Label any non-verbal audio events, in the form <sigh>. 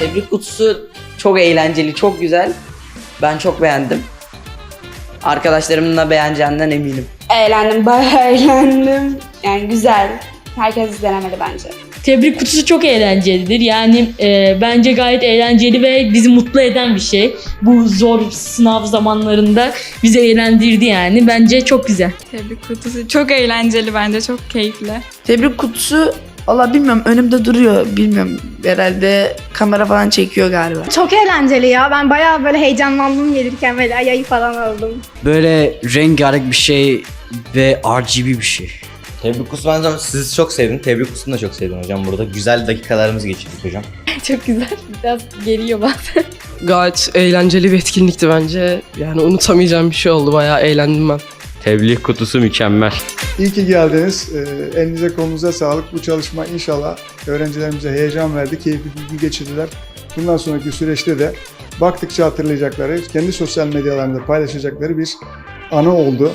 Tebrik kutusu çok eğlenceli, çok güzel. Ben çok beğendim. Arkadaşlarımın da beğeneceğinden eminim. Eğlendim, bayağı <laughs> eğlendim. Yani güzel. Herkes denemeli bence. Tebrik kutusu çok eğlencelidir. Yani e, bence gayet eğlenceli ve bizi mutlu eden bir şey. Bu zor sınav zamanlarında bizi eğlendirdi yani. Bence çok güzel. Tebrik kutusu çok eğlenceli bence çok keyifli. Tebrik kutusu valla bilmiyorum önümde duruyor bilmiyorum herhalde kamera falan çekiyor galiba. Çok eğlenceli ya. Ben bayağı böyle heyecanlandım gelirken böyle ay ay falan oldum. Böyle rengarenk bir şey ve RGB bir şey. Tebrik ben de sizi çok sevdim. Tebrik kutusunu da çok sevdim hocam burada. Güzel dakikalarımızı geçirdik hocam. <laughs> Çok güzel. Biraz geliyor bazen. Gayet eğlenceli bir etkinlikti bence. Yani unutamayacağım bir şey oldu. Bayağı eğlendim ben. Tebliğ kutusu mükemmel. İyi ki geldiniz. Ee, elinize kolunuza sağlık. Bu çalışma inşallah öğrencilerimize heyecan verdi, keyifli bir gün geçirdiler. Bundan sonraki süreçte de baktıkça hatırlayacakları, kendi sosyal medyalarında paylaşacakları bir anı oldu.